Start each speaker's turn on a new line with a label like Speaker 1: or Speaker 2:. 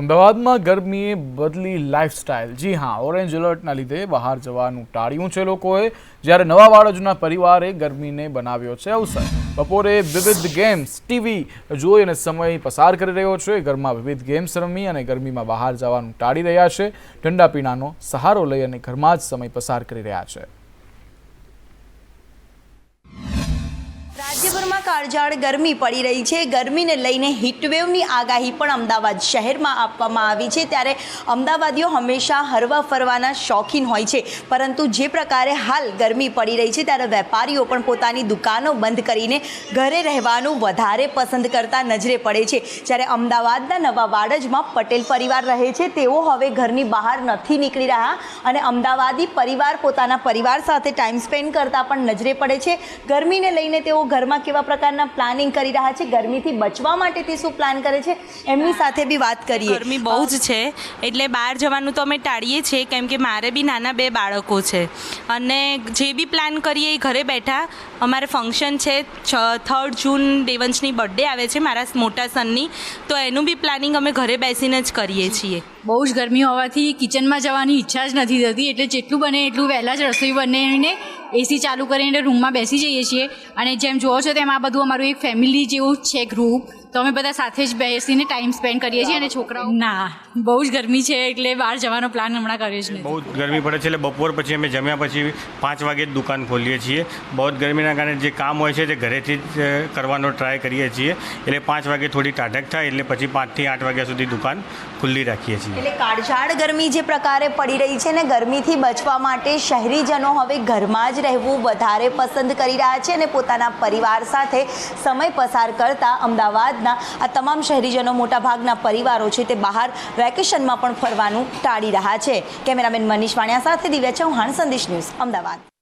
Speaker 1: અમદાવાદમાં ગરમીએ બદલી લાઇફસ્ટાઇલ જી હા ઓરેન્જ એલર્ટના લીધે બહાર જવાનું ટાળ્યું છે લોકોએ. જ્યારે નવા બાળજના પરિવારે ગરમીને બનાવ્યો છે અવસર. બપોરે વિવિધ ગેમ્સ ટીવી જોઈ અને સમય પસાર કરી રહ્યો છે. ઘરમાં વિવિધ ગેમ્સ રમી અને ગરમીમાં બહાર જવાનું ટાળી રહ્યા છે. ઠંડા પીણાનો સહારો લઈ અને ઘરમાં જ સમય પસાર કરી રહ્યા છે.
Speaker 2: રાજ્યભરમાં કાળઝાળ ગરમી પડી રહી છે. ગરમીને લઈને હીટવેવની આગાહી પણ અમદાવાદ શહેરમાં આપવામાં આવી છે. ત્યારે અમદાવાદીઓ હંમેશા હરવા ફરવાના શોખીન હોય છે. પરંતુ જે પ્રકારે હાલ ગરમી પડી રહી છે, ત્યારે વેપારીઓ પણ પોતાની દુકાનો બંધ કરીને ઘરે રહેવાનું વધારે પસંદ કરતા નજરે પડે છે. જ્યારે અમદાવાદના નવા વાડજમાં પટેલ પરિવાર રહે છે, તેઓ હવે ઘરની બહાર નથી નીકળી રહ્યા અને અમદાવાદી પરિવાર પોતાના પરિવાર સાથે ટાઈમ સ્પેન્ડ કરતા પણ નજરે પડે છે. ગરમીને લઈને તેઓ ઘરમાં કેવા પ્રકારના પ્લાનિંગ કરી રહ્યા છે? ગરમીથી બચવા માટે તે શું પ્લાન કરે છે? એમની સાથે બી વાત કરીએ.
Speaker 3: ગરમી બહુ જ છે. એટલે બહાર જવાનું તો અમે ટાળીએ છીએ કેમ કે મારે બી નાના બે બાળકો છે. અને જે બી પ્લાન કરીએ એ ઘરે બેઠા અમારે ફંક્શન છે થર્ડ જૂન દેવંશની બર્થડે આવે છે મારા મોટા સનની તો એનું બી પ્લાનિંગ અમે ઘરે બેસીને જ કરીએ છીએ.
Speaker 4: બહુ જ ગરમી હોવાથી કિચનમાં જવાની ઈચ્છા જ નથી થતી. એટલે જેટલું બને એટલું વહેલા જ રસોઈ બનાવીને એસી ચાલુ કરીને રૂમમાં બેસી જઈએ છીએ. અને જેમ જુઓ છો તેમ આ બધું અમારું એક ફેમિલી જેવું છે ગ્રુપ તો અમે બધા સાથે જ બેસીને ટાઈમ સ્પેન્ડ કરીએ છીએ અને છોકરાઓ ના બહુ જ ગરમી છે એટલે બહાર જવાનો પ્લાન હમણાં કર્યો જ
Speaker 5: બહુ જ ગરમી પડે છે એટલે બપોર પછી અમે જમ્યા પછી પાંચ વાગે જ દુકાન ખોલીએ છીએ. બહુ જ ગરમીના કારણે જે કામ હોય છે તે ઘરેથી જ કરવાનો ટ્રાય કરીએ છીએ. એટલે પાંચ વાગે થોડી ટાઢક થાય એટલે પછી પાંચથી આઠ વાગ્યા સુધી દુકાન ખુલ્લી રાખીએ છીએ.
Speaker 2: એટલે કાળઝાળ ગરમી જે પ્રકારે પડી રહી છે ને ગરમીથી બચવા માટે શહેરીજનો હવે ઘરમાં જ રહેવું વધારે પસંદ કરી રહ્યા છે અને પોતાના પરિવાર સાથે સમય પસાર કરતા અમદાવાદના આ તમામ શહેરીજનો મોટાભાગના પરિવારો છે તે બહાર વેકેશનમાં પણ ફરવાનું ટાળી રહ્યા છે. કેમેરામેન મનીષ વાણિયા સાથે દિવ્યા ચૌહાણ, સંદેશ ન્યૂઝ, અમદાવાદ.